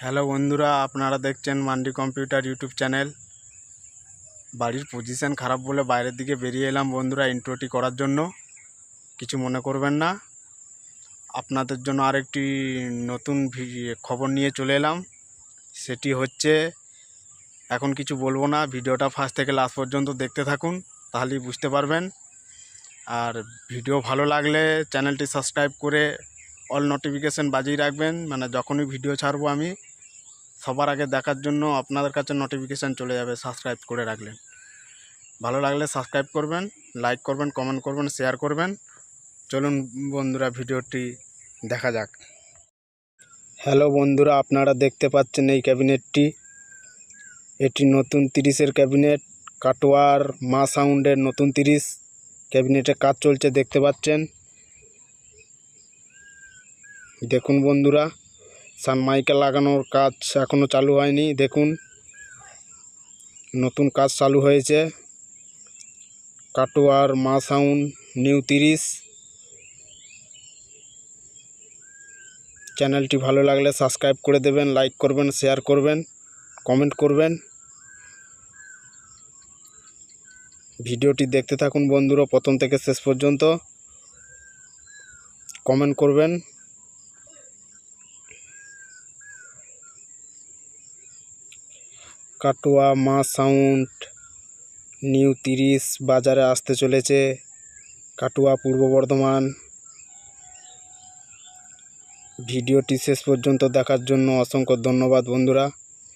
Hello বন্ধুরা, আপনারা দেখছেন মান্ডি কম্পিউটার ইউটিউব চ্যানেল। বাড়ির পজিশন খারাপ বলে বাইরের দিকে বেরিয়ে এলাম বন্ধুরা ইন্ট্রোটি করার জন্য। কিছু মনে করবেন না। আপনাদের জন্য আরেকটি নতুন ভি- খবর নিয়ে চলে এলাম। সেটি হচ্ছে, এখন কিছু বলব না, ভিডিওটা ফার্স্ট থেকে লাস্ট পর্যন্ত দেখতে থাকুন, তাহলেই বুঝতে পারবেন। আর ভিডিও ভালো লাগলে চ্যানেলটি সাবস্ক্রাইব করে অল নোটিফিকেশান বাজিয়ে রাখবেন। মানে যখনই ভিডিও ছাড়বো আমি সবার আগে দেখার জন্য আপনাদের কাছে নোটিফিকেশান চলে যাবে সাবস্ক্রাইব করে রাখলেন ভালো লাগলে সাবস্ক্রাইব করবেন লাইক করবেন কমেন্ট করবেন শেয়ার করবেন। চলুন বন্ধুরা, ভিডিওটি দেখা যাক। হ্যালো বন্ধুরা, আপনারা দেখতে পাচ্ছেন এই ক্যাবিনেটটি। এটি নতুন তিরিশের ক্যাবিনেট, কাটোয়ার মা সাউন্ডের নতুন তিরিশ। ক্যাবিনেটে কাজ চলছে, দেখতে পাচ্ছেন। দেখুন বন্ধুরা সানমাইকা লাগানোর কাজ এখনও চালু হয়নি, দেখুন। নতুন কাজ চালু হয়েছে। কাটোয়ার মা সাউন্ড নিউ তিরিশ। চ্যানেলটি ভালো লাগলে সাবস্ক্রাইব করে দেবেন, লাইক করবেন, শেয়ার করবেন, কমেন্ট করবেন। ভিডিওটি দেখতে থাকুন বন্ধুরা, প্রথম থেকে শেষ পর্যন্ত। কমেন্ট করবেন। কাটোয়া, মা সাউন্ড, নিউ তিরিশ বাজারে আসতে চলেছে কাটোয়া পূর্ব বর্ধমান। ভিডিওটি শেষ পর্যন্ত দেখার জন্য অসংখ্য ধন্যবাদ বন্ধুরা।